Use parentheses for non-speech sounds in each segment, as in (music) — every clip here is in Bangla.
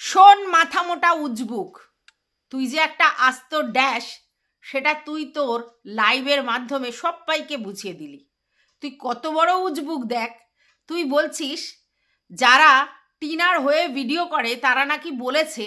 শোন মাথা মোটা উজবুক। তুই যে একটা আস্ত ড্যাশ, সেটা তুই তোর লাইভের মাধ্যমে সবাইকে বুঝিয়ে দিলি। তুই কত বড় উজবুক দেখ। তুই বলছিস, যারা টিনার হয়ে ভিডিও করে, তারা নাকি বলেছে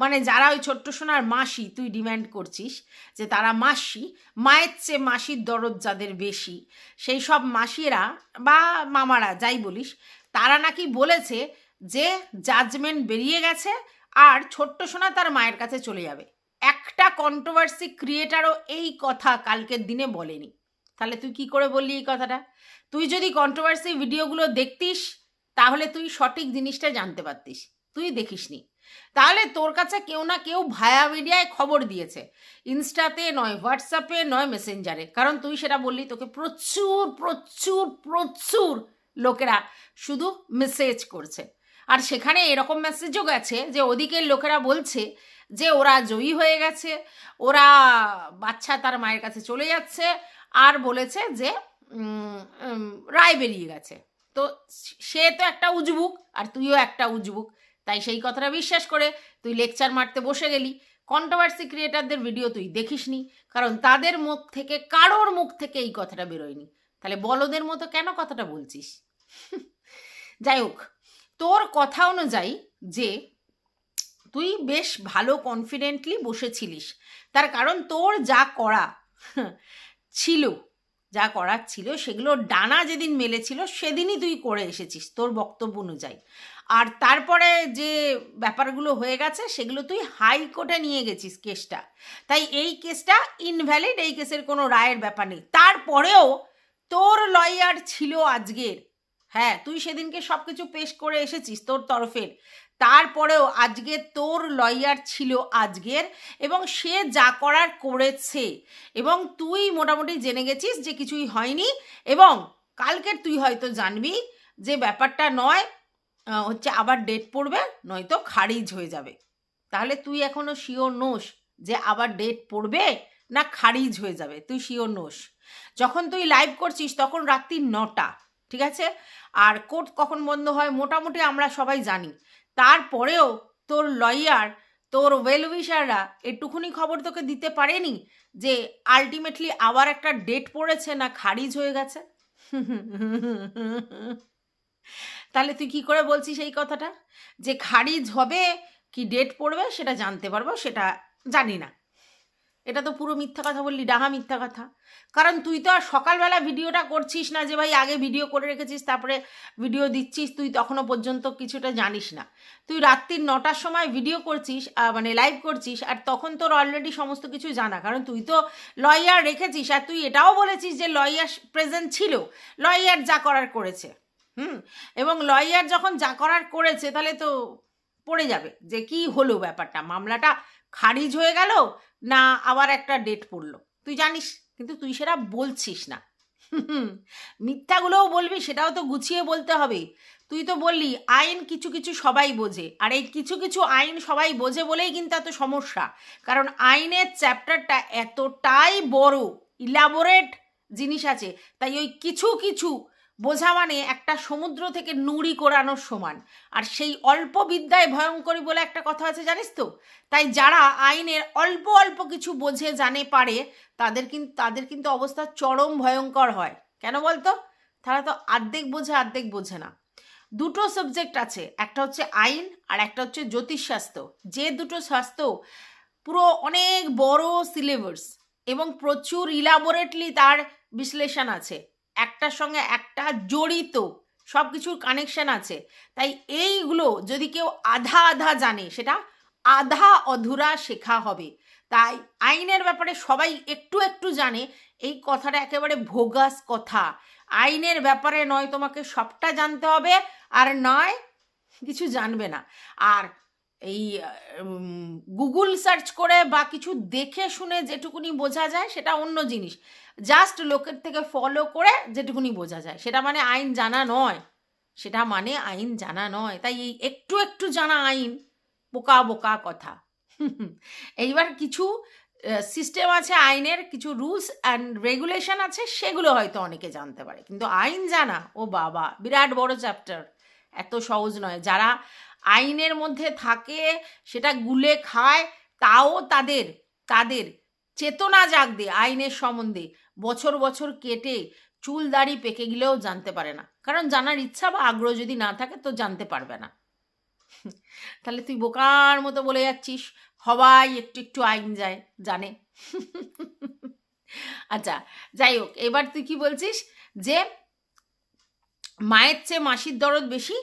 মানে যারা ওই ছোট্ট সোনার মাসি তুই ডিম্যান্ড করছিস, যে তারা মাসি, মায়ের চেয়ে মাসির দরদ যাদের বেশি, সেই সব মাসিরা বা মামারা যাই বলিস, তারা নাকি বলেছে যে জাজমেন্ট বেরিয়ে গেছে আর ছোট্ট সোনা তার মায়ের কাছে চলে যাবে। একটা কন্ট্রোভার্সি ক্রিয়েটারও এই কথা কালকের দিনে বলেনি। তাহলে তুই কি করে বললি এই কথাটা? তুই যদি কন্ট্রোভার্সি ভিডিওগুলো দেখতিস, তাহলে তুই সঠিক জিনিসটা জানতে পারতিস। তুই দেখিসনি। তাহলে তোর কাছে কেউ না কেউ ভায়া মিডিয়ায় খবর দিয়েছে। ইনস্টাতে নয়, হোয়াটসঅ্যাপে নয় মেসেঞ্জারে কারণ তুই সেটা বললি, তোকে প্রচুর প্রচুর প্রচুর লোকেরা শুধু মেসেজ করছে। আর সেখানে এরকম মেসেজও গেছে যে ওদিকের লোকেরা বলছে যে ওরা জয়ী হয়ে গেছে, ওরা বাচ্চা তার মায়ের কাছে চলে যাচ্ছে আর বলেছে যে রায় বেরিয়ে গেছে। তো সে তো একটা উজবুক আর তুইও একটা উজবুক। তাই সেই কথাটা বিশ্বাস করে তুই লেকচার মারতে বসে গেলি। কন্ট্রোভার্সি ক্রিয়েটারদের ভিডিও তুই দেখিসনি। কারণ তাদের মুখ থেকে, কারোর মুখ থেকে এই কথাটা বেরোয়নি। তাহলে বলদের মতো কেন কথাটা বলছিস? (laughs) যাই হোক। তোর কথা অনুযায়ী যে তুই বেশ ভালো কনফিডেন্টলি বসেছিলিস। তার কারণ তোর যা করা ছিল, যা করার ছিল, সেগুলো ডানা যেদিন মেলেছিল, সেদিনই তুই করে এসেছিস তোর বক্তব্য অনুযায়ী। আর তারপরে যে ব্যাপারগুলো হয়ে গেছে, সেগুলো তুই হাইকোর্টে নিয়ে গেছিস কেসটা। তাই এই কেসটা ইনভ্যালিড এই কেসের কোনো রায়ের ব্যাপার নেই। তারপরেও তোর লয়ার ছিল আজকের। হ্যাঁ তুই সেদিনকে সব কিছু পেশ করে এসেছিস তোর তরফের। তারপরেও আজকে তোর লয়ার ছিল আজকের এবং সে যা করার করেছে এবং তুই মোটামুটি জেনে গেছিস যে কিছুই হয়নি এবং কালকের তুই হয়তো জানবি যে ব্যাপারটা নয় হচ্ছে আবার ডেট পড়বে, নয়তো খারিজ হয়ে যাবে। তাহলে তুই এখনও শিওর নোস যে আবার ডেট পড়বে না খারিজ হয়ে যাবে? তুই শিওর নোস। যখন তুই লাইভ করছিস তখন রাত্রি নটা। ঠিক আছে? আর কোর্ট কখন বন্ধ হয় মোটামুটি আমরা সবাই জানি। তারপরেও তোর লয়ার তোর ওয়েল উইশাররা এটুকুনি খবর তোকে দিতে পারেনি যে আলটিমেটলি আবার একটা ডেট পড়েছে না খারিজ হয়ে গেছে? তাহলে তুই কি করে বলছিস এই কথাটা? যে খারিজ হবে, কি ডেট পড়বে সেটা জানতে পারব, সেটা জানি না। এটা তো পুরো মিথ্যা কথা বললি, ডাহা মিথ্যা কথা। কারণ তুই তো আর সকালবেলা ভিডিওটা করছিস না যে ভাই আগে ভিডিও করে রেখেছিস, তারপরে ভিডিও দিচ্ছিস, তুই তখনও পর্যন্ত কিছুটা জানিস না। তুই রাত্রির নটার সময় ভিডিও করছিস মানে লাইভ করছিস, আর তখন তোর অলরেডি সমস্ত কিছু জানা। কারণ তুই তো লয়ার রেখেছিস, আর তুই এটাও বলেছিস যে লয়ার প্রেজেন্ট ছিল লয়ার যা করার করেছে। হুম? এবং লয়ার যখন যা করার করেছে, তাহলে তো পড়ে যাবে যে কি হলো ব্যাপারটা। মামলাটা খারিজ হয়ে গেল না, আবার একটা ডেট পড়ল। তুই জানিস, কিন্তু তুই সেটা বলছিস না। (laughs) মিথ্যাগুলোও বলবি, সেটাও তো গুছিয়ে বলতে হবে। তুই তো বললি, আইন কিছু কিছু সবাই বোঝে। আর এই কিছু কিছু আইন সবাই বোঝে বলেই কিন্তু এত সমস্যা। কারণ আইনের চ্যাপ্টারটা এতটাই বড়, ইলাবোরেট জিনিস আছে। তাই ওই কিছু কিছু বোঝা মানে একটা সমুদ্র থেকে নুড়ি কোরানোর সমান। আর সেই অল্প বিদ্যায় ভয়ঙ্করী বলে একটা কথা আছে, জানিস তো? তাই যারা আইনের অল্প অল্প কিছু বোঝে, জানে, পারে, তাদের কিন্তু তাদের কিন্তু অবস্থা চরম ভয়ঙ্কর হয়। কেন বলতো? তারা তো আর্ধেক বোঝে আর্ধেক বোঝে না। দুটো সাবজেক্ট আছে, একটা হচ্ছে আইন আর একটা হচ্ছে জ্যোতিষশাস্ত্র। যে দুটো শাস্ত্র পুরো অনেক বড় সিলেবাস এবং প্রচুর ইলাবোরেটলি তার বিশ্লেষণ আছে। একটার সঙ্গে একটা জড়িত সব কিছুর কানেকশন আছে। তাই এইগুলো যদি কেউ আধা আধা জানে, সেটা আধা অধুরা শেখা হবে। তাই আইনের ব্যাপারে সবাই একটু একটু জানে, এই কথাটা একেবারে ভোগাস কথা। আইনের ব্যাপারে নয় তোমাকে সবটা জানতে হবে, আর নয়, কিছু জানবে না। আর এই গুগল সার্চ করে বা কিছু দেখে শুনে যেটুকুনি বোঝা যায় সেটা অন্য জিনিস। জাস্ট লোকের থেকে ফলো করে যেটুকুনি বোঝা যায়। সেটা মানে আইন জানা নয়। সেটা মানে আইন জানা নয়। তাই এই একটু একটু জানা আইন, বোকা বোকা কথা। এইবার কিছু সিস্টেম আছে আইনের, কিছু রুলস অ্যান্ড রেগুলেশন আছে, সেগুলো হয়তো অনেকে জানতে পারে। কিন্তু আইন জানা, ও বাবা, বিরাট বড় চ্যাপ্টার এত সহজ নয়। যারা আইনের মধ্যে থাকে, সেটা গুলে খায়, তাও তাদের তাদের চেতনা জাগদে আইনের সম্বন্ধে বছর বছর কেটে চুল দাড়ি পেকে গেলেও জানতে পারে না। কারণ জানার ইচ্ছা বা আগ্রহ যদি না থাকে, তো জানতে পারবে না। তাহলে তুই বোকার মতো বলে যাচ্ছিস সবাই একটু একটু আইন যায়, জানে। আচ্ছা যাই হোক, এবার তুই কি বলছিস? যে মায়ের চেয়ে মাসির দরদ বেশি,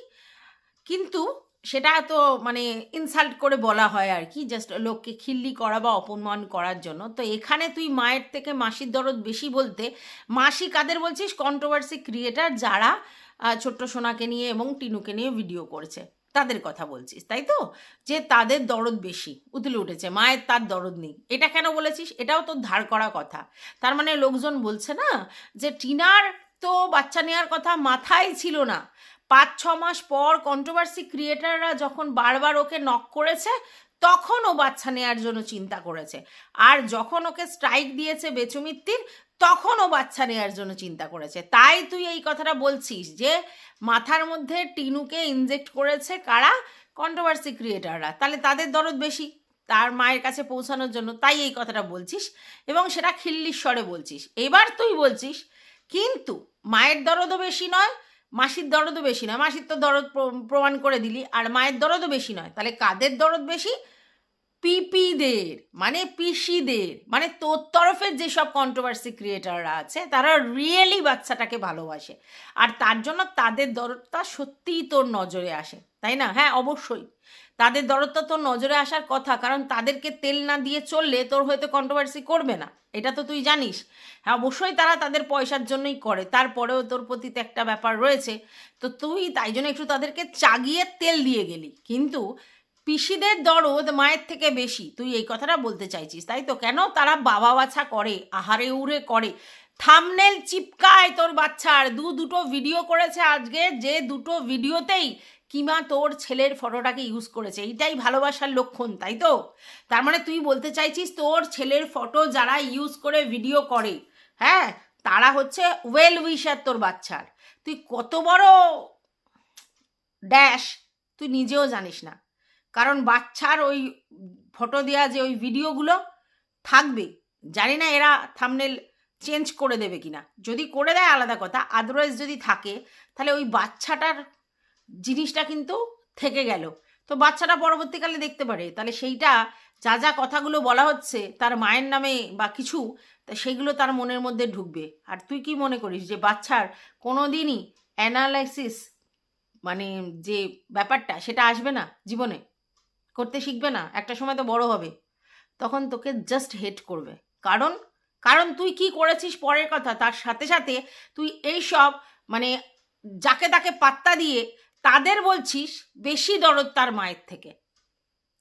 কিন্তু সেটা তো মানে ইনসাল্ট করে বলা হয় আর কি জাস্ট লোককে খিল্লি করা বা অপমান করার জন্য। তো এখানে তুই মায়ের থেকে মাসির দরদ বেশি বলতে, মাসি কাদের বলছিস? কন্ট্রোভার্সি ক্রিয়েটার যারা ছোট্ট সোনাকে নিয়ে এবং টিনুকে নিয়ে ভিডিও করছে। তাদের কথা বলছিস, তাই তো? যে তাদের দরদ বেশি, উতলে উঠেছে, মায়ের তার দরদ নেই। এটা কেন বলেছিস? এটাও তো ধার করা কথা। তার মানে লোকজন বলছে না যে টিনার তো বাচ্চা নেওয়ার কথা মাথায় ছিল না। পাঁচ ছ মাস পর কন্ট্রোভার্সি ক্রিয়েটাররা যখন বারবার ওকে নক করেছে, তখন ও বাচ্চা নেওয়ার জন্য চিন্তা করেছে। আর যখন ওকে স্ট্রাইক দিয়েছে বেচুমিত্তির, তখন ও বাচ্চা নেওয়ার জন্য চিন্তা করেছে। তাই তুই এই কথাটা বলছিস যে, মাথার মধ্যে টিনুকে ইনজেক্ট করেছে কারা? কন্ট্রোভার্সি ক্রিয়েটাররা তাহলে তাদের দরদ বেশি, তার মায়ের কাছে পৌঁছানোর জন্য। তাই এই কথাটা বলছিস এবং সেটা খিল্লির স্বরে বলছিস। এবার তুই বলছিস, কিন্তু মায়ের দরদও বেশি নয় মাসির দরদও বেশি নয়। মাসির তো দরদ প্র- প্রমাণ করে দিলি। আর মায়ের দরদও বেশি নয়। তাহলে কাদের দরদ বেশি? পিপিদের মানে পিসিদের। মানে তোর তরফের যেসব কন্ট্রোভার্সি ক্রিয়েটাররা আছে, তারা রিয়েলি বাচ্চাটাকে ভালোবাসে। আর তার জন্য তাদের দরদটা সত্যিই তোর নজরে আসে। তাই না? হ্যাঁ অবশ্যই। তাদের দরদটা তোর নজরে আসার কথা, কারণ তাদেরকে তেল না দিয়ে চললে তোর হয়তো কন্ট্রোভার্সি করবে না। এটা তো তুই জানিস। হ্যাঁ অবশ্যই তারা তাদের পয়সার জন্যই করে। তারপরেও তোর প্রতি একটা ব্যাপার রয়েছে। তো তুই তাই জন্য একটু তাদেরকে চাগিয়ে তেল দিয়ে গেলি। কিন্তু পিসিদের দরদ মায়ের থেকে বেশি। তুই এই কথাটা বলতে চাইছিস, তাই তো? কেন তারা বাবা বাছা করে, আহারে উড়ে করে। থামনেল চিপকায় তোর বাচ্চার। দু দুটো ভিডিও করেছে আজকে, যে দুটো ভিডিওতেই কিমা তোর ছেলের ফটোটাকে ইউজ করেছে। এইটাই ভালোবাসার লক্ষণ, তাই তো? তার মানে তুই বলতে চাইছিস তোর ছেলের ফটো যারা ইউজ করে ভিডিও করে হ্যাঁ? তারা হচ্ছে ওয়েল উইশার তোর বাচ্চার। তুই কত বড় ড্যাশ তুই নিজেও জানিস না। কারণ বাচ্চার ওই ফটো দেওয়া যে ওই ভিডিওগুলো থাকবে, জানি না এরা থামনেল চেঞ্জ করে দেবে কিনা। যদি করে দেয় আলাদা কথা আদারওয়াইজ যদি থাকে, তাহলে ওই বাচ্চাটার জিনিসটা কিন্তু থেকে গেল। তো বাচ্চাটা পরবর্তীকালে দেখতে পারে। তাহলে সেইটা যা যা কথাগুলো বলা হচ্ছে, তার মায়ের নামে বা কিছু, তা সেইগুলো তার মনের মধ্যে ঢুকবে। আর তুই কি মনে করিস যে বাচ্চার কোনো দিনই অ্যানালাইসিস মানে যে ব্যাপারটা, সেটা আসবে না জীবনে? করতে শিখবে না, একটা সময় তো বড় হবে। তখন তোকে জাস্ট হেট করবে। কারণ কারণ তুই কি করেছিস পরের কথা? তার সাথে সাথে তুই এই সব মানে যাকে তাকে পাত্তা দিয়ে তাদের বলছিস বেশি দরদ তার মায়ের থেকে।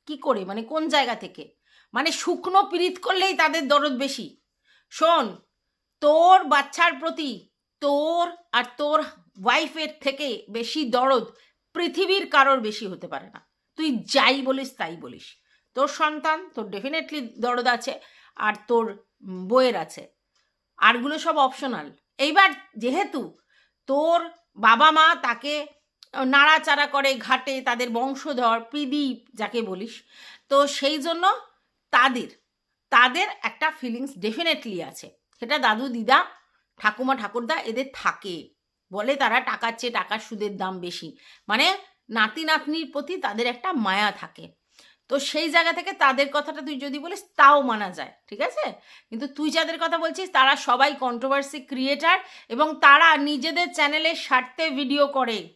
কি করে? মানে কোন জায়গা থেকে? মানে শুকনো পীড়িত করলেই তাদের দরদ বেশি। শোন, তোর বাচ্চার প্রতি তোর আর তোর ওয়াইফের থেকে বেশি দরদ পৃথিবীর কারোর বেশি হতে পারে না। তুই যাই বলিস, তাই বলিস। তোর সন্তান, তোর ডেফিনেটলি দরদ আছে আর তোর বইয়ের আছে। আরগুলো সব অপশনাল এইবার যেহেতু তোর বাবা মা তাকে নাড়াচাড়া করে ঘাটে তাদের বংশধর, প্রদীপ, যাকে বলিস। তো সেই জন্য তাদের তাদের একটা ফিলিংস ডেফিনেটলি আছে। সেটা দাদু, দিদা, ঠাকুমা, ঠাকুরদা এদের থাকে। বলে তারা টাকার চেয়ে টাকার সুদের দাম বেশি। মানে নাতি, নাতনির প্রতি তাদের একটা মায়া থাকে। তো সেই জায়গা থেকে তাদের কথাটা তুই যদি বলিস, তাও মানা যায়, ঠিক আছে? কিন্তু তুই যাদের কথা বলছিস, তারা সবাই কন্ট্রোভার্সি ক্রিয়েটার এবং তারা নিজেদের চ্যানেলের স্বার্থে ভিডিও করে।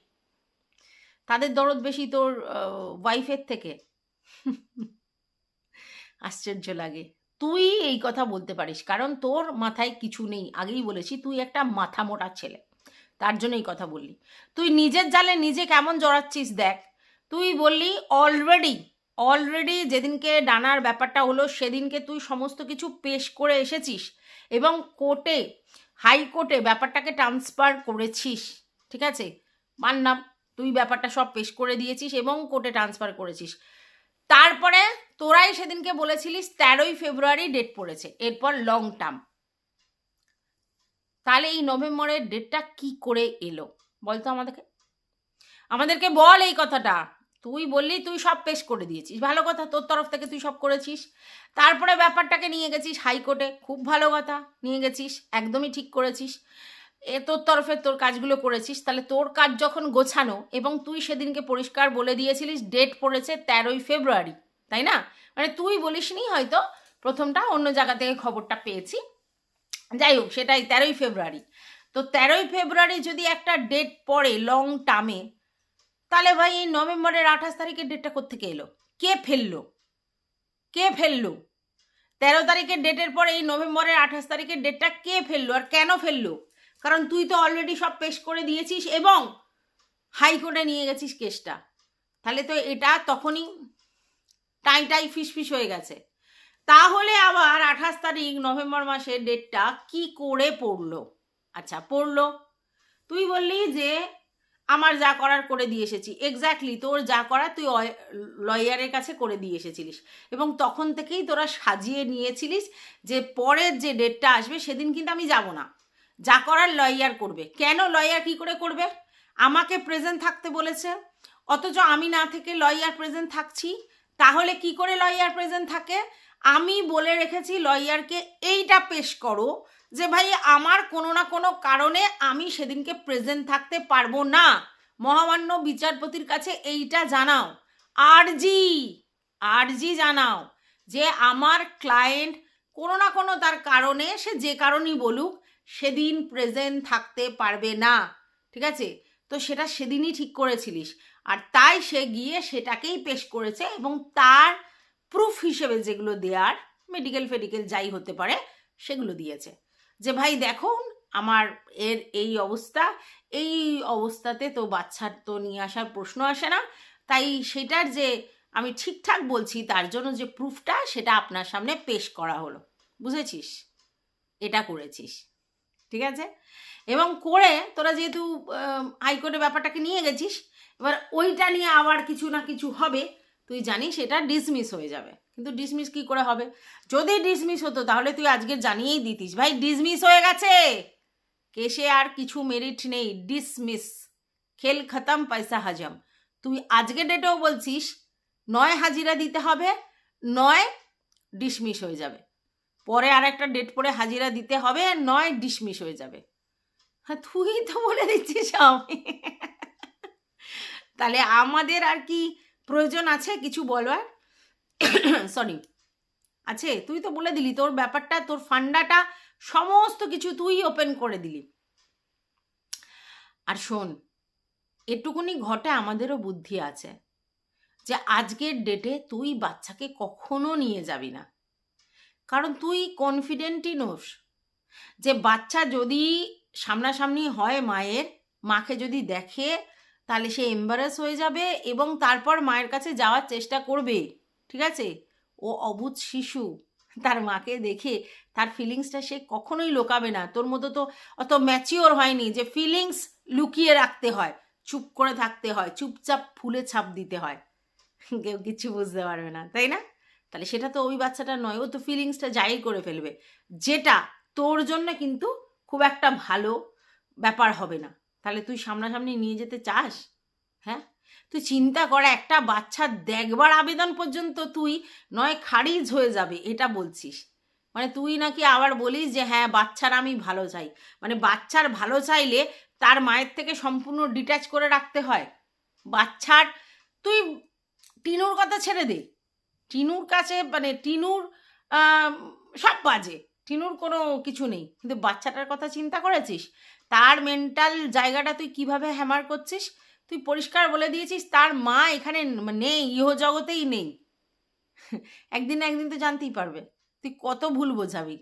তাদের দরদ বেশি তোর ওয়াইফের থেকে। আশ্চর্য লাগে। তুই এই কথা বলতে পারিস, কারণ তোর মাথায় কিছু নেই। আগেই বলেছি, তুই একটা মাথা মোটা ছেলে। তার জন্য এই কথা বললি। তুই নিজের জালে নিজে কেমন জড়াচ্ছিস দেখ। তুই বললি অলরেডি অলরেডি যেদিনকে ডানার ব্যাপারটা হলো, সেদিনকে তুই সমস্ত কিছু পেশ করে এসেছিস এবং কোর্টে হাইকোর্টে ব্যাপারটাকে ট্রান্সফার করেছিস। ঠিক আছে? মানলাম তুই ব্যাপারটা সব পেশ করে দিয়েছিস এবং কোর্টে ট্রান্সফার করেছিস। তারপরে তোরাই সেদিনকে বলেছিলিস তেরোই ফেব্রুয়ারি ডেট পড়েছে, এরপর লং টার্ম তাহলে এই নভেম্বরের ডেটটা কি করে এলো? বলতো আমাদেরকে। আমাদেরকে বল এই কথাটা। তুই বললি তুই সব পেশ করে দিয়েছিস। ভালো কথা, তোর তরফ থেকে তুই সব করেছিস। তারপরে ব্যাপারটাকে নিয়ে গেছিস হাইকোর্টে। খুব ভালো কথা, নিয়ে গেছিস। একদমই ঠিক করেছিস। এ তোর তরফে তোর কাজগুলো করেছিস, তাহলে তোর কাজ যখন গোছানো এবং তুই সেদিনকে পরিষ্কার বলে দিয়েছিলিস ডেট পড়েছে তেরোই ফেব্রুয়ারি, তাই না? মানে তুই বলিসনি হয়তো, প্রথমটা অন্য জায়গা থেকে খবরটা পেয়েছি। যাই হোক, সেটাই তেরোই ফেব্রুয়ারি। তো তেরোই ফেব্রুয়ারি যদি একটা ডেট পড়ে লং টার্মে তাহলে ভাই এই নভেম্বরের আঠাশ তারিখের ডেটটা কোত্থেকে এলো? কে ফেলল? কে ফেলল? তেরো তারিখের ডেটের পরে এই নভেম্বরের আঠাশ তারিখের ডেটটা কে ফেলল আর কেন ফেলল? কারণ তুই তো অলরেডি সব পেশ করে দিয়েছিস এবং হাইকোর্টে নিয়ে গেছিস কেসটা। তাহলে তো এটা তখনই টাই টাই ফিস ফিস হয়ে গেছে। তাহলে আবার আঠাশ তারিখ নভেম্বর মাসের ডেটটা কি করে পড়ল? আচ্ছা পড়ল। তুই বললি যে আমার যা করার করে দিয়ে এসেছি। এক্স্যাক্টলি তোর যা করার তুই লয়ারের কাছে করে দিয়ে এসেছিলিস। এবং তখন থেকেই তোরা সাজিয়ে নিয়েছিলিস যে পরের যে ডেটটা আসবে সেদিন কিন্তু আমি যাব না। যা করার লয়ার করবে। কেন লয়ার কি করে করবে? আমাকে প্রেজেন্ট থাকতে বলেছে। অথচ আমি না থেকে লয়ার প্রেজেন্ট থাকছি। তাহলে কি করে লয়ার প্রেজেন্ট থাকে? আমি বলে রেখেছি লয়ারকে এইটা পেশ করো যে ভাই আমার কোনো না কোনো কারণে আমি সেদিনকে প্রেজেন্ট থাকতে পারব না। মহামান্য বিচারপতির কাছে এইটা জানাও। আরজি আরজি জানাও যে আমার ক্লায়েন্ট কোনো না কোনো তার কারণে সে যে কারণেই বলুক সেদিন প্রেজেন্ট থাকতে পারবে না। ঠিক আছে? তো সেটা সেদিনই ঠিক করেছিলিস। আর তাই সে গিয়ে সেটাকেই পেশ করেছে এবং তার প্রুফ হিসেবে যেগুলো দেওয়ার মেডিকেল ফেডিকেল যাই হতে পারে, সেগুলো দিয়েছে। যে ভাই দেখুন, আমার এর এই অবস্থা, এই অবস্থাতে তো বাচ্চার তো নিয়ে আসার প্রশ্ন আসে না। তাই সেটার যে আমি ঠিকঠাক বলছি, তার জন্য যে প্রুফটা সেটা আপনার সামনে পেশ করা হলো। বুঝেছিস? এটা করেছিস। ঠিক আছে? এবং করে তোরা যেহেতু হাইকোর্টে ব্যাপারটাকে নিয়ে গেছিস, এবার ওইটা নিয়ে আবার কিছু না কিছু হবে। তুই জানিস এটা ডিসমিস হয়ে যাবে। কিন্তু ডিসমিস কি করে হবে? যদি ডিসমিস হতো, তাহলে তুই আজকে জানিয়েই দিতিস। ভাই ডিসমিস হয়ে গেছে! কেসে আর কিছু মেরিট নেই। ডিসমিস খেল খতম, পয়সা হাজম। তুই আজকে ডেটেও বলছিস, নয় হাজিরা দিতে হবে, নয় ডিসমিস হয়ে যাবে। পরে আর একটা ডেট পরে হাজিরা দিতে হবে, নয় ডিসমিস হয়ে যাবে। হ্যাঁ তুই তো বলে দিচ্ছিস আমি। তাহলে আমাদের আর কি প্রয়োজন আছে কিছু বলার? সরি আছে, তুই তো বলে দিলি, তোর ব্যাপারটা, তোর ফান্ডাটা, সমস্ত কিছু তুই ওপেন করে দিলি। আর শোন, এটুকুনি ঘটে আমাদেরও বুদ্ধি আছে যে, আজকের ডেটে তুই বাচ্চাকে কখনো নিয়ে যাবি না। কারণ তুই কনফিডেন্টই নোস। যে বাচ্চা যদি সামনাসামনি হয় মায়ের, মাকে যদি দেখে, তাহলে সে এম্বারেস হয়ে যাবে এবং তারপর মায়ের কাছে যাওয়ার চেষ্টা করবে, ঠিক আছে? ও অবুধ শিশু, তার মাকে দেখে, তার ফিলিংসটা সে কখনোই লোকাবে না। তোর মতো তো অত ম্যাচিওর হয়নি যে ফিলিংস লুকিয়ে রাখতে হয়, চুপ করে থাকতে হয়, চুপচাপ ফুলে ছাপ দিতে হয়। কেউ কিছু বুঝতে পারবে না, তাই না? তাহলে সেটা তো ওই বাচ্চাটা নয়, ও তো ফিলিংসটা জাহির করে ফেলবে। যেটা তোর জন্য কিন্তু খুব একটা ভালো ব্যাপার হবে না। তাহলে তুই সামনাসামনি নিয়ে যেতে চাস? হ্যাঁ? তুই চিন্তা কর, একটা বাচ্চা দেখবার আবেদন পর্যন্ত তুই নয়, খারিজ হয়ে যাবে, এটা বলছিস। মানে তুই নাকি আবার বলিস যে হ্যাঁ বাচ্চার আমি ভালো চাই। মানে বাচ্চার ভালো চাইলে তার মায়ের থেকে সম্পূর্ণ ডিট্যাচ করে রাখতে হয়। বাচ্চার, তুই টিনুর কথা ছেড়ে দে। টিনুর কাছে মানে টিনুর সব বাজে। টিনুর কোনো কিছু নেই। কিন্তু বাচ্চাটার কথা চিন্তা করেছিস? তার মেন্টাল জায়গাটা তুই কীভাবে হ্যামার করছিস? তুই পরিষ্কার বলে দিয়েছিস, তার মা এখানে নেই ইহ জগতেই নেই। একদিন না একদিন তো জানতেই পারবে। তুই কত ভুল বোঝাবি।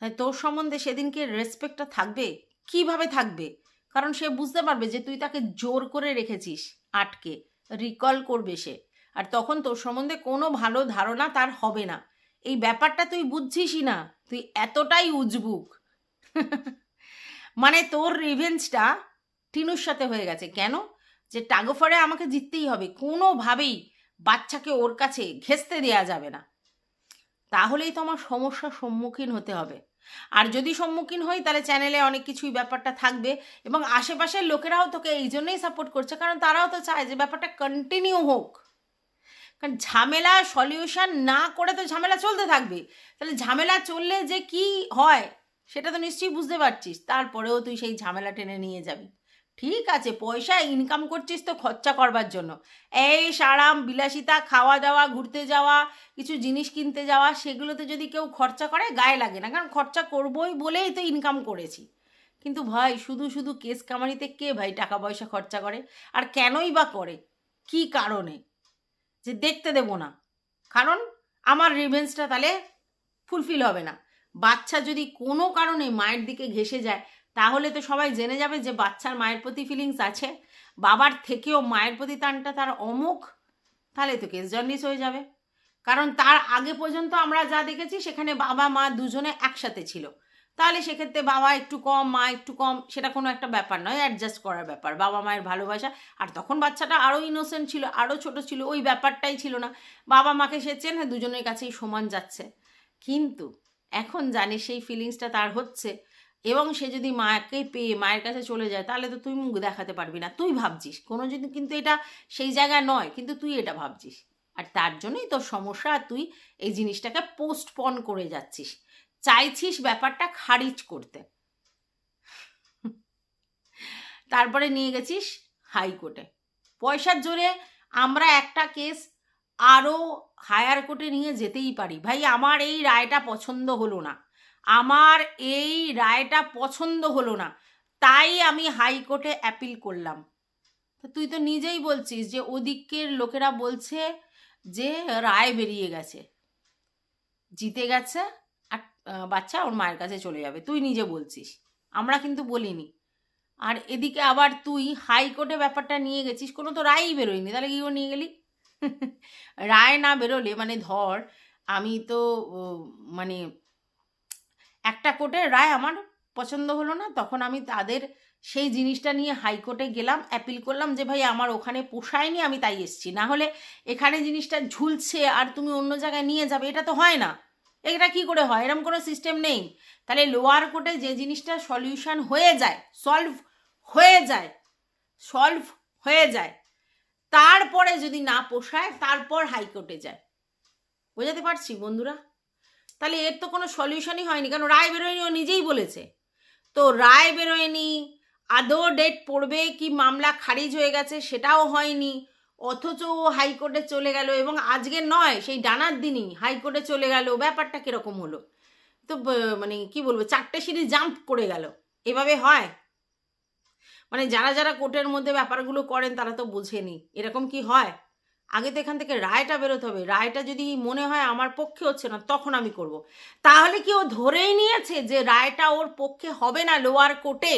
তাই তোর সম্বন্ধে সেদিনকে রেসপেক্টটা থাকবে? কীভাবে থাকবে? কারণ সে বুঝতে পারবে যে তুই তাকে জোর করে রেখেছিস আটকে। রিকল করবে সে। আর তখন তোর সম্বন্ধে কোনো ভালো ধারণা তার হবে না। এই ব্যাপারটা তুই বুঝছিসই না। তুই এতটাই উজবুক। (laughs) মানে তোর রিভেঞ্জটা টিনুর সাথে হয়ে গেছে। কেন? যে টাগোফারে আমাকে জিততেই হবে। কোনোভাবেই বাচ্চাকে ওর কাছে ঘেসতে দেওয়া যাবে না। তাহলেই তো আমার সমস্যার সম্মুখীন হতে হবে। আর যদি সম্মুখীন হই, তাহলে চ্যানেলে অনেক কিছুই ব্যাপারটা থাকবে এবং আশেপাশের লোকেরাও তোকে এই জন্যই সাপোর্ট করছে। কারণ তারাও তো চায় যে ব্যাপারটা কন্টিনিউ হোক। কারণ ঝামেলা সলিউশন না করে তো ঝামেলা চলতে থাকবে। তাহলে ঝামেলা চললে যে কি হয়, সেটা তো নিশ্চয়ই বুঝতে পারছিস। তারপরেও তুই সেই ঝামেলা টেনে নিয়ে যাবি। ঠিক আছে, পয়সা ইনকাম করছিস তো খরচা করবার জন্য। এই সারাম, বিলাসিতা খাওয়া দাওয়া ঘুরতে যাওয়া, কিছু জিনিস কিনতে যাওয়া, সেগুলোতে যদি কেউ খরচা করে, গায়ে লাগে না। কারণ খরচা করবই বলেই তো ইনকাম করেছি। কিন্তু ভাই, শুধু শুধু কেস কামারিতে কে ভাই টাকা পয়সা খরচা করে? আর কেনই বা করে? কি কারণে? যে দেখতে দেবো না। কারণ আমার রিভেন্সটা তাহলে ফুলফিল হবে না। বাচ্চা যদি কোনো কারণে মায়ের দিকে ঘেসে যায়, তাহলে তো সবাই জেনে যাবে যে বাচ্চার মায়ের প্রতি ফিলিংস আছে। বাবার থেকেও মায়ের প্রতি টানটা তার অমুক তাহলে তো কেস জন্ডিস হয়ে যাবে। কারণ তার আগে পর্যন্ত আমরা যা দেখেছি, সেখানে বাবা মা দুজনে একসাথে ছিল। তাহলে সেক্ষেত্রে বাবা একটু কম, মা একটু কম, সেটা কোনো একটা ব্যাপার নয় অ্যাডজাস্ট করার ব্যাপার। বাবা মায়ের ভালোবাসা। আর তখন বাচ্চাটা আরও ইনোসেন্ট ছিল আরও ছোট ছিল, ওই ব্যাপারটাই ছিল না। বাবা মাকে সে চেনে, দুজনের কাছেই সমান যাচ্ছে। কিন্তু এখন জানে সেই ফিলিংসটা তার হচ্ছে। এবং সে যদি মাকে পেয়ে, মায়ের কাছে চলে যায়, তাহলে তো তুই মুখ দেখাতে পারবি না। তুই ভাবছিস কোনো যদি কিন্তু এটা সেই জায়গা নয়, কিন্তু তুই এটা ভাবছিস। আর তার জন্যই তোর সমস্যা তুই এই জিনিসটাকে পোস্টপন করে যাচ্ছিস। চাইছিস ব্যাপারটা খারিজ করতে। তারপরে নিয়ে গেছিস হাইকোর্টে। পয়সার জোরে আমরা একটা কেস আরও হায়ার কোর্টে নিয়ে যেতেই পারি। ভাই, আমার এই রায়টা পছন্দ হলো না। আমার এই রায়টা পছন্দ হলো না। তাই আমি হাইকোর্টে অ্যাপিল করলাম। তুই তো নিজেই বলছিস যে ওদিকের লোকেরা বলছে যে রায় বেরিয়ে গেছে। জিতে গেছে। বাচ্চা ওর মায়ের কাছে চলে যাবে। তুই নিজে বলছিস। আমরা কিন্তু বলিনি। আর এদিকে আবার তুই হাইকোর্টে ব্যাপারটা নিয়ে গেছিস, কোনো তো রায়ই বেরোয়নি। তাহলে কি নিয়ে গেলি? (laughs) রায় না বেরোলে মানে ধর, আমি তো মানে একটা কোর্টের রায় আমার পছন্দ হলো না, তখন আমি তাদের সেই জিনিসটা নিয়ে হাইকোর্টে গেলাম, অ্যাপিল করলাম যে, ভাই, আমার ওখানে পোষায়নি, আমি তাই এসছি। না হলে এখানে জিনিসটা ঝুলছে আর তুমি অন্য জায়গায় নিয়ে যাবে, এটা তো হয় না। এটা কি করে হয়? এরকম কোনো সিস্টেম নেই? তাহলে লোয়ার কোর্টে যে জিনিসটা সলিউশন হয়ে যায় সলভ হয়ে যায় সলভ হয়ে যায়, তারপরে যদি না পোষায়, তারপর হাইকোর্টে যায়। বোঝাতে পারছি বন্ধুরা? তাহলে এর তো কোনো সলিউশনই হয়নি, কারণ রায় বেরোয়নি, ও নিজেই বলেছে। তো রায় বেরোয়নি, আদৌ ডেট পড়বে কি মামলা খারিজ হয়ে গেছে সেটাও হয়নি। অথচ ও হাইকোর্টে চলে গেল এবং আজকে নয়, সেই ডানার দিনই হাইকোর্টে চলে গেল। ব্যাপারটা কীরকম হলো? তো মানে কি বলব, চারটে সিঁড়ি জাম্প করে গেল। এভাবে হয়? মানে যারা যারা কোর্টের মধ্যে ব্যাপারগুলো করেন, তারা তো বোঝেনি। এরকম কি হয়? আগে তো এখান থেকে রায়টা বেরোতে হবে। রায়টা যদি মনে হয় আমার পক্ষে হচ্ছে না, তখন আমি করব। তাহলে কি ও ধরেই নিয়েছে যে রায়টা ওর পক্ষে হবে না লোয়ার কোর্টে?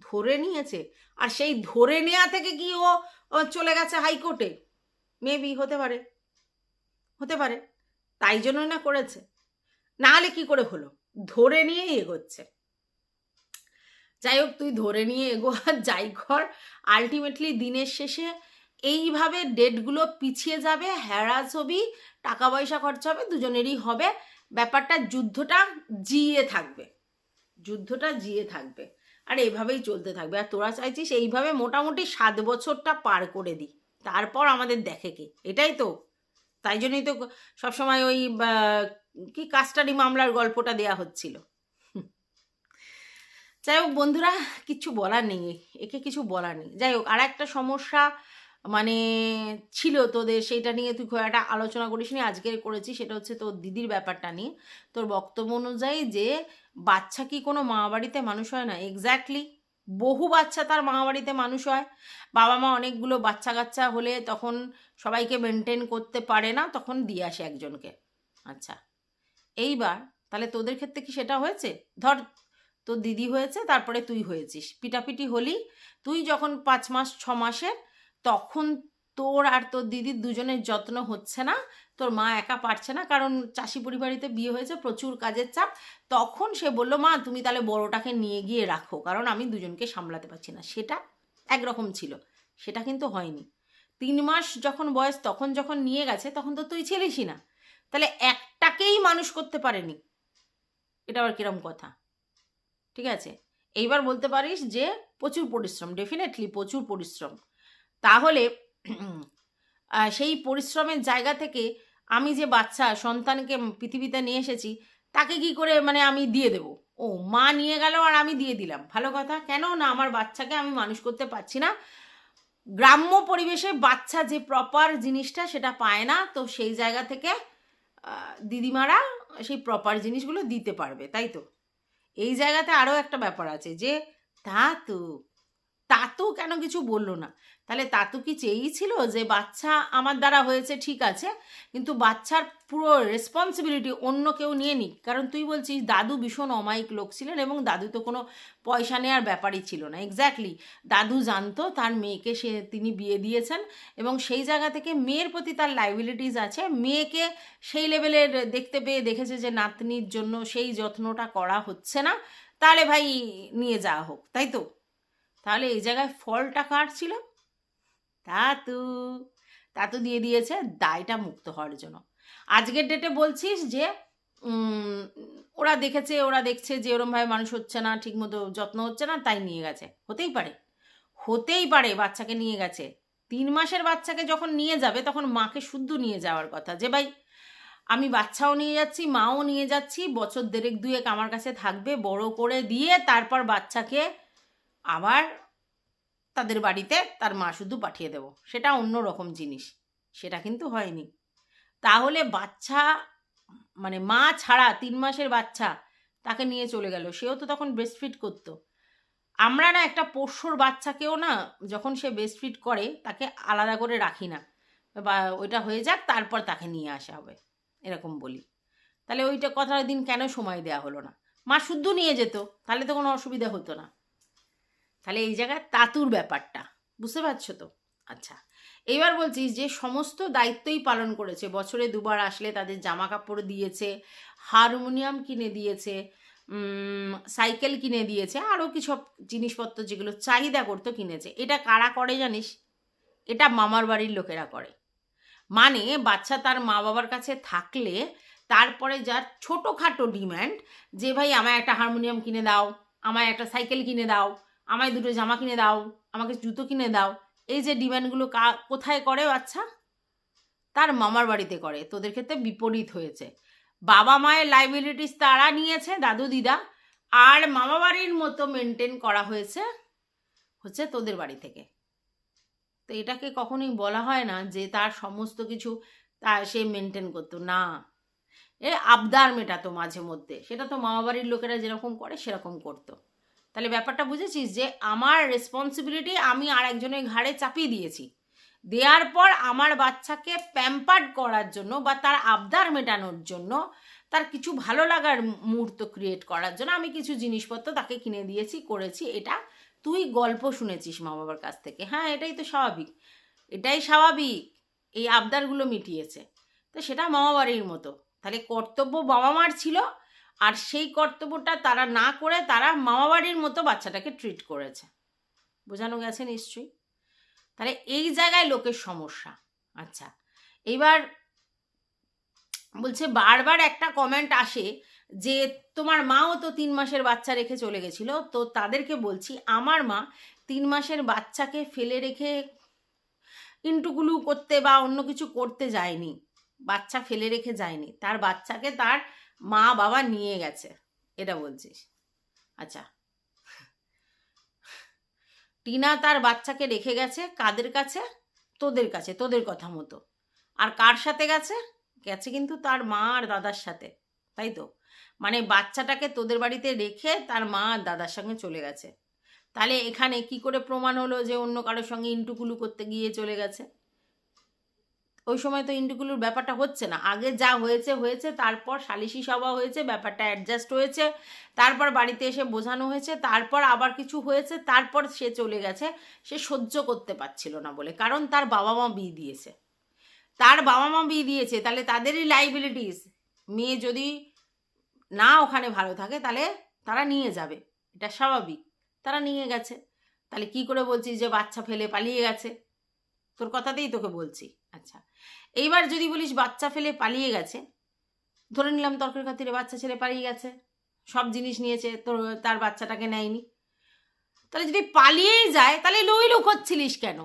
ধরে নিয়েছে। আর সেই ধরে নেওয়া থেকে কি ও চলে গেছে হাইকোর্টে? মেবি হতে পারে। হতে পারে। তাই জন্যই না করেছে। না হলে কি করে হলো? ধরে নিয়েই এগোচ্ছে। যাই হোক, তুই ধরে নিয়ে এগো, আর যাই কর। আলটিমেটলি দিনের শেষে এইভাবে ডেটগুলো পিছিয়ে যাবে হ্যারাস হবি টাকা পয়সা খরচা হবে, দুজনেরই হবে। ব্যাপারটা যুদ্ধটা জিয়ে থাকবে। যুদ্ধটা জিয়ে থাকবে। আর এইভাবেই চলতে থাকবে। আর তোরা চাইছিস এইভাবে মোটামুটি সাত বছরটা পার করে দিই। তারপর আমাদের দেখে কে। এটাই তো। তাই জন্যই তো সবসময় ওই কি কাস্টাডি মামলার গল্পটা দেয়া হচ্ছিল। যাই হোক বন্ধুরা, কিছু বলার নেই। একে কিছু বলার নেই। যাই হোক আর একটা সমস্যা মানে ছিল তোদের সেইটা নিয়ে তুই খুব একটা আলোচনা করিস নি আজকে করেছি, সেটা হচ্ছে তোর দিদির ব্যাপারটা নিয়ে। তোর বক্তব্য অনুযায়ী যে বাচ্চা কি কোনো মা মামাবাড়িতে মানুষ হয় না? এক্স্যাক্টলি বহু বাচ্চা তার মামাবাড়িতে মানুষ হয়। বাবা মা অনেকগুলো বাচ্চা কাচ্চা হলে তখন সবাইকে মেনটেন করতে পারে না, তখন দিয়ে আসে একজনকে। আচ্ছা এইবার তাহলে তোদের ক্ষেত্রে কি সেটা হয়েছে? ধর তোর দিদি হয়েছে, তারপরে তুই হয়েছিস। পিটাপিটি হলি, তুই যখন পাঁচ মাস, ছ মাসের তখন তোর আর তোর দিদির দুজনের যত্ন হচ্ছে না। তোর মা একা পারছে না, কারণ চাষি পরিবারিতে বিয়ে হয়েছে, প্রচুর কাজের চাপ। তখন সে বলল, মা, তুমি তাহলে বড়টাকে নিয়ে গিয়ে রাখো, কারণ আমি দুজনকে সামলাতে পারছি না। সেটা একরকম ছিল, সেটা কিন্তু হয়নি। তিন মাস যখন বয়স, তখন যখন নিয়ে গেছে, তখন তো তুই ছিলিসই না। তাহলে একটাকেই মানুষ করতে পারেনি। এটা আবার কিরম কথা? ঠিক আছে? এইবার বলতে পারিস যে প্রচুর পরিশ্রম ডেফিনেটলি প্রচুর পরিশ্রম। তাহলে সেই পরিশ্রমের জায়গা থেকে আমি যে বাচ্চা সন্তানকে পৃথিবীতে নিয়ে এসেছি, তাকে কি করে মানে আমি দিয়ে দেব? ও, মা নিয়ে গেল আর আমি দিয়ে দিলাম। ভালো কথা। কেন না আমার বাচ্চাকে আমি মানুষ করতে পারছি না? গ্রাম্য পরিবেশে বাচ্চা যে প্রপার জিনিসটা সেটা পায় না, তো সেই জায়গা থেকে দিদিমারা সেই প্রপার জিনিসগুলো দিতে পারবে, তাই তো? এই জায়গাতে আরও একটা ব্যাপার আছে যে, তা তো তা তো কেন কিছু বলল না? তাহলে তাতু কি চেয়েই ছিল যে বাচ্চা আমার দ্বারা হয়েছে, ঠিক আছে, কিন্তু বাচ্চার পুরো রেসপন্সিবিলিটি অন্য কেউ নিয়ে নিক। কারণ তুই বলছিস দাদু ভীষণ অমায়িক লোক ছিলেন এবং দাদু তো কোনো পয়সা নেওয়ার ব্যাপারই ছিল না। এক্স্যাক্টলি দাদু জানতো তার মেয়েকে সে, তিনি বিয়ে দিয়েছেন এবং সেই জায়গা থেকে মেয়ের প্রতি তার লাইবিলিটিস আছে। মেয়েকে সেই লেভেলের দেখতে পেয়ে দেখেছে যে নাতনির জন্য সেই যত্নটা করা হচ্ছে না। তাহলে ভাই নিয়ে যাওয়া হোক, তাই তো? তাহলে এই জায়গায় ফলটা কার ছিল? তাতু তাতু দিয়ে দিয়েছে দায়টা মুক্ত হওয়ার জন্য। আজকের ডেটে বলছিস যে ওরা দেখেছে, ওরা দেখছে যে ওরমভাবে মানুষ হচ্ছে না, ঠিকমতো যত্ন হচ্ছে না, তাই নিয়ে গেছে। হতেই পারে। হতেই পারে বাচ্চাকে নিয়ে গেছে। তিন মাসের বাচ্চাকে যখন নিয়ে যাবে, তখন মাকে শুদ্ধ নিয়ে যাওয়ার কথা যে, ভাই, আমি বাচ্চাও নিয়ে যাচ্ছি, মাও নিয়ে যাচ্ছি, বছর দেড়েক দুয়েক আমার কাছে থাকবে, বড় করে দিয়ে তারপর বাচ্চাকে আবার তাদের বাড়িতে তার মা শুধু পাঠিয়ে দেব। সেটা অন্য রকম জিনিস। সেটা কিন্তু হয়নি। তাহলে বাচ্চা মানে মা ছাড়া তিন মাসের বাচ্চা তাকে নিয়ে চলে গেল। সেও তো তখন ব্রেস্টফিট করতো। আমরা না একটা পোষ্যর বাচ্চাকেও না যখন সে ব্রেস্টফিট করে, তাকে আলাদা করে রাখি না। বা ওইটা হয়ে যাক, তারপর তাকে নিয়ে আসা হবে। এরকম বলি। তাহলে ওইটা কথার দিন কেন সময় দেওয়া হলো না? মা শুদ্ধ নিয়ে যেত, তাহলে তো কোনো অসুবিধা হতো না। তাহলে এই জায়গায় তাতুর ব্যাপারটা, বুঝতে পারছ তো? আচ্ছা এবার বলছিস যে সমস্ত দায়িত্বই পালন করেছে, বছরে দুবার আসলে তাদের জামা কাপড় দিয়েছে, হারমোনিয়াম কিনে দিয়েছে সাইকেল কিনে দিয়েছে, আরও কিছু জিনিসপত্র যেগুলো চাহিদা করতো কিনেছে। এটা কারা করে জানিস? এটা মামার বাড়ির লোকেরা করে। মানে বাচ্চা তার মা বাবার কাছে থাকলে তারপরে যার ছোটোখাটো ডিম্যান্ড যে, ভাই, আমায় একটা হারমোনিয়াম কিনে দাও, আমায় একটা সাইকেল কিনে দাও আমায় দুটো জামা কিনে দাও, আমাকে জুতো কিনে দাও। এই যে ডিমান্ডগুলো কা, কোথায় করে বাচ্চা তার মামার বাড়িতে করে, তোদের ক্ষেত্রে বিপরীত হয়েছে। বাবা মায়ের লাইবিলিটিস তারা নিয়েছে, দাদু, দিদা। আর মামা বাড়ির মতো মেনটেন করা হয়েছে, হচ্ছে তোদের বাড়ি থেকে। তো এটাকে কখনোই বলা হয় না যে তার সমস্ত কিছু তা সে মেনটেন করতো। না। এ আবদার মেটাতো মাঝে মধ্যে। সেটা তো মামা বাড়ির লোকেরা যেরকম করে, সেরকম করতো। তাহলে ব্যাপারটা বুঝেছিস যে আমার রেসপন্সিবিলিটি আমি আর একজনের ঘাড়ে চাপিয়ে দিয়েছি। দেওয়ার পর আমার বাচ্চাকে প্যাম্পার্ড করার জন্য বা তার আবদার মেটানোর জন্য, তার কিছু ভালো লাগার মুহূর্ত ক্রিয়েট করার জন্য আমি কিছু জিনিসপত্র তাকে কিনে দিয়েছি, করেছি। এটা তুই গল্প শুনেছিস মা বাবার কাছ থেকে। হ্যাঁ এটাই তো স্বাভাবিক। এটাই স্বাভাবিক। এই আবদারগুলো মিটিয়েছে। তো সেটা মামা বাড়ির মতো। তাহলে কর্তব্য বাবা মার ছিল। আর সেই কর্তব্যটা তারা না করে তারা মামাবাড়ির মতো বাচ্চাটাকে ট্রিট করেছে। বোঝানো গেছে নিশ্চয়ই? তাহলে এই জায়গায় লোকের সমস্যা। আচ্ছা এবার বলছে বারবার একটা কমেন্ট আসে যে, তোমার মাও তো তিন মাসের বাচ্চা রেখে চলে গেছিল, তো তাদেরকে বলছি, আমার মা তিন মাসের বাচ্চাকে ফেলে রেখে ইন্টুগুলু করতে বা অন্য কিছু করতে যায়নি, বাচ্চা ফেলে রেখে যায়নি। তার বাচ্চাকে তার মা বাবা নিয়ে গেছে, এটা বলছিস। আচ্ছা। টিনা তার বাচ্চাকে রেখে গেছে কাদের কাছে? তোদের কাছে, তোদের কথা মতো। আর কার সাথে গেছে? গেছে কিন্তু তার মা আর দাদার সাথে, তাই তো? মানে বাচ্চাটাকে তোদের বাড়িতে রেখে তার মা আর দাদার সঙ্গে চলে গেছে। তাহলে এখানে কি করে প্রমাণ হলো যে অন্য কারোর সঙ্গে ইন্টুকুলু করতে গিয়ে চলে গেছে? ওই সময় তো ইন্টুকুলুর ব্যাপারটা হচ্ছে না। আগে যা হয়েছে হয়েছে, তারপর সালিশি সভা হয়েছে, ব্যাপারটা অ্যাডজাস্ট হয়েছে, তারপর বাড়িতে এসে বোঝানো হয়েছে, তারপর আবার কিছু হয়েছে, তারপর সে চলে গেছে, সে সহ্য করতে পারছিল না বলে, কারণ তার বাবা মা বিয়ে দিয়েছে। তার বাবা মা বিয়ে দিয়েছে, তাহলে তাদেরই লাইবিলিটিস মেয়ে যদি না ওখানে ভালো থাকে, তাহলে তারা নিয়ে যাবে। এটা স্বাভাবিক, তারা নিয়ে গেছে। তাহলে কি করে বলছিস যে বাচ্চা ফেলে পালিয়ে গেছে? তোর কথাতেই তোকে বলছি। আচ্ছা। এইবার যদি বলিস বাচ্চা ফেলে পালিয়ে গেছে, ধরে নিলাম তর্কের খাতিরে বাচ্চা ছেলে পালিয়ে গেছে, সব জিনিস নিয়েছে, তোর, তার বাচ্চাটাকে নেয়নি। তাহলে যদি পালিয়েই যায়, তাহলে লুই লুকোচ্ছিলিস কেন?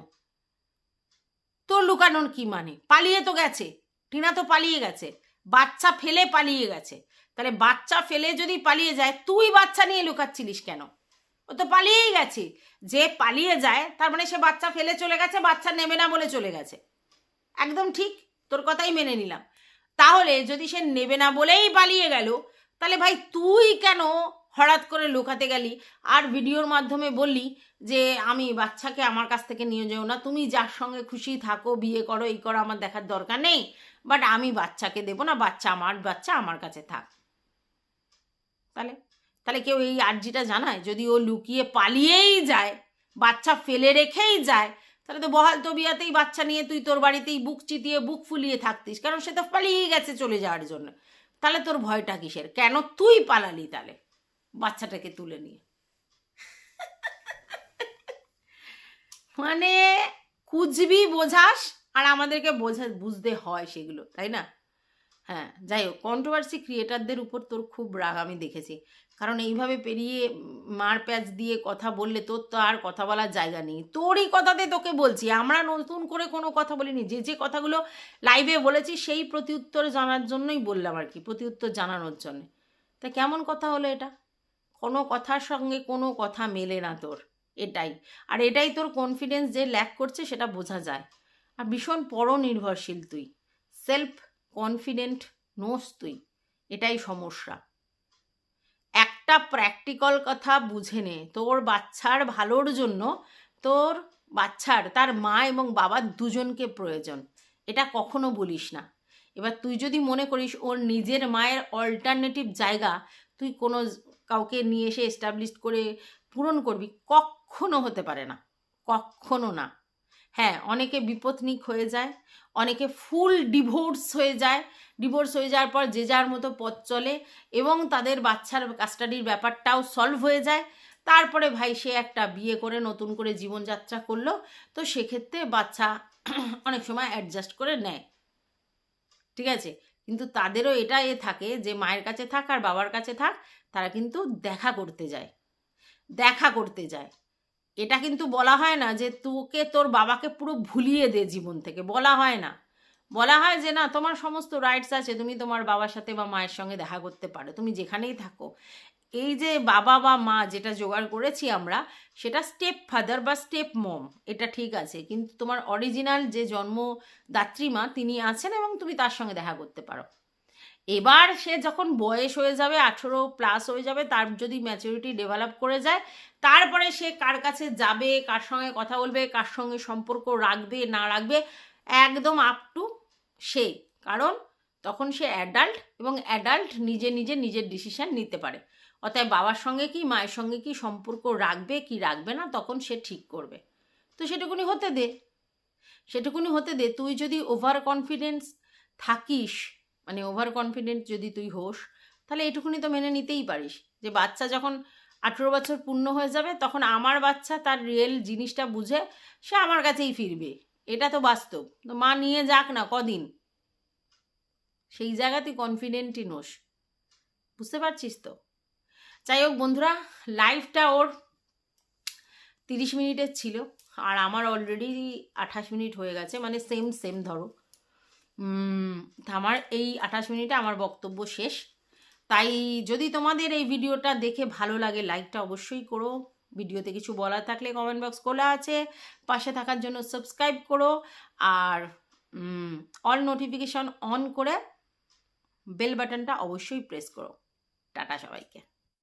তোর লুকানোর কি মানে? পালিয়ে তো গেছে, টিনা তো পালিয়ে গেছে, বাচ্চা ফেলে পালিয়ে গেছে। তাহলে বাচ্চা ফেলে যদি পালিয়ে যায়, তুই বাচ্চা নিয়ে লুকাচ্ছিলিস কেন? ও তো পালিয়েই গেছে, যে পালিয়ে যায়, তার মানে সে বাচ্চা ফেলে চলে গেছে, বাচ্চা নেবে না বলে চলে গেছে। একদম ঠিক, তোর কথাই মেনে নিলাম। তাহলে যদি সে নেবে না বলেই পালিয়ে গেল, তাহলে ভাই তুই কেন হঠাৎ করে লুকাতে গেলি? আর ভিডিওর মাধ্যমে বললি যে আমি বাচ্চাকে আমার কাছ থেকে নিয়ে যাও না, তুমি যার সঙ্গে খুশি থাকো, বিয়ে করো, এই করো, আমার দেখার দরকার নেই। বাট আমি বাচ্চাকে দেবো না, বাচ্চা আমার বাচ্চা আমার কাছে থাক। তাহলে তাহলে কেউ এই আর্জিটা জানায়? যদি ও লুকিয়ে পালিয়েই যায়, বাচ্চা ফেলে রেখেই যায় তাহলে তো বহাল তবিয়াতেই বাচ্চা নিয়ে তুই তোর বাড়িতেই বুক চিতিয়ে, বুক ফুলিয়ে থাকতিস। কারণ সে তো পালিয়ে গেছে চলে যাওয়ার জন্য। তাহলে তোর ভয়টা কিসের? কেন তুই পালালি তাহলে বাচ্চাটাকে তুলে নিয়ে? মানে খুঁজবি, বোঝাস, আর আমাদেরকে বোঝা, বুঝতে হয় সেগুলো, তাই না? হ্যাঁ যাই হোক কন্ট্রোভার্সি ক্রিয়েটারদের উপর তোর খুব রাগ, আমি দেখেছি। কারণ এইভাবে পেরিয়ে মার প্যাচ দিয়ে কথা বললে তোর তো আর কথা বলার জায়গা নেই। তোরই কথাতে তোকে বলছি, আমরা নতুন করে কোনো কথা বলিনি। যে যে কথাগুলো লাইভে বলেছি সেই প্রতিউত্তর জানার জন্যই বললাম আর কি, প্রতিউত্তর জানানোর জন্য। তা কেমন কথা হলো এটা? কোনো কথার সঙ্গে কোনো কথা মেলে না তোর, এটাই। আর এটাই তোর কনফিডেন্স যে ল্যাক করছে সেটা বোঝা যায়। আর ভীষণ পরনির্ভরশীল তুই সেলফ কনফিডেন্ট নোস তুই, এটাই সমস্যা। একটা প্র্যাকটিক্যাল কথা বুঝে নে। তোর বাচ্চার ভালোর জন্য তোর বাচ্চার, তার মা এবং বাবার দুজনকে প্রয়োজন। এটা কখনো বলিস না। এবার তুই যদি মনে করিস ওর নিজের মায়ের অল্টারনেটিভ জায়গা তুই কোনো কাউকে নিয়ে এসে এস্টাবলিশ করে পূরণ করবি, কখনো হতে পারে না। কখনো না। হ্যাঁ অনেকে বিপত্নিক হয়ে যায়, অনেকে ফুল ডিভোর্স হয়ে যায়। ডিভোর্স হয়ে যাওয়ার পর যে যার মতো পথ চলে এবং তাদের বাচ্চার কাস্টাডির ব্যাপারটাও সলভ হয়ে যায়। তারপরে ভাই সে একটা বিয়ে করে নতুন করে জীবনযাত্রা করল, তো সেক্ষেত্রে বাচ্চা (clears throat) অনেক সময় অ্যাডজাস্ট করে নেয়। ঠিক আছে? কিন্তু তাদেরও এটা এ থাকে যে মায়ের কাছে থাক আর বাবার কাছে থাক, তারা কিন্তু দেখা করতে যায়। দেখা করতে যায়। এটা কিন্তু বলা হয় না যে তোকে তোর বাবাকে পুরো ভুলিয়ে দে জীবন থেকে, বলা হয় না। বলা হয় যে না, তোমার সমস্ত রাইটস আছে, তুমি তোমার বাবার সাথে বা মায়ের সঙ্গে দেখা করতে পারো, তুমি যেখানেই থাকো। এই যে বাবা বা মা যেটা জোগাড় করেছি আমরা, সেটা স্টেপ ফাদার বা স্টেপ মম এটা ঠিক আছে। কিন্তু তোমার অরিজিনাল যে জন্মদাত্রী মা, তিনি আছেন এবং তুমি তার সঙ্গে দেখা করতে পারো। এবার সে যখন বয়স হয়ে যাবে, আঠেরো প্লাস হয়ে যাবে, তার যদি ম্যাচুরিটি ডেভেলপ করে যায় তারপরে সে কার কাছে যাবে, কার সঙ্গে কথা বলবে, কার সঙ্গে সম্পর্ক রাখবে, না রাখবে, একদম আপ টু সে। কারণ তখন সে অ্যাডাল্ট এবং অ্যাডাল্ট নিজে নিজে নিজের ডিসিশন নিতে পারে। অতএব বাবার সঙ্গে কি, মায়ের সঙ্গে কি সম্পর্ক রাখবে, কি রাখবে না, তখন সে ঠিক করবে। তো সেটুকুনি হতে দে। সেটুকুনি হতে দে। তুই যদি ওভার কনফিডেন্স থাকিস মানে ওভার কনফিডেন্ট যদি তুই হোস, তাহলে এটুকুনি তো মেনে নিতেই পারিস। যে বাচ্চা যখন আঠেরো বছর পূর্ণ হয়ে যাবে, তখন আমার বাচ্চা তার রিয়েল জিনিসটা বুঝে সে আমার কাছেই ফিরবে। এটা তো বাস্তব। তো মা নিয়ে যাক না, কদিন? সেই জায়গা তুই কনফিডেন্টই নোস। বুঝতে পারছিস তো? যাই হোক বন্ধুরা লাইফটা ওর তিরিশ মিনিটের ছিল, আর আমার অলরেডি আঠাশ মিনিট হয়ে গেছে মানে সেম সেম ধরো। আমার এই আঠাশ মিনিটে আমার বক্তব্য শেষ। তাই যদি তোমাদের এই ভিডিওটা দেখে ভালো লাগে লাইকটা অবশ্যই করো। ভিডিওতে কিছু বলার থাকলে কমেন্ট বক্স খোলা আছে। পাশে থাকার জন্য সাবস্ক্রাইব করো। আর অল নোটিফিকেশন অন করে বেল বাটনটা অবশ্যই প্রেস করো। টাটা সবাইকে।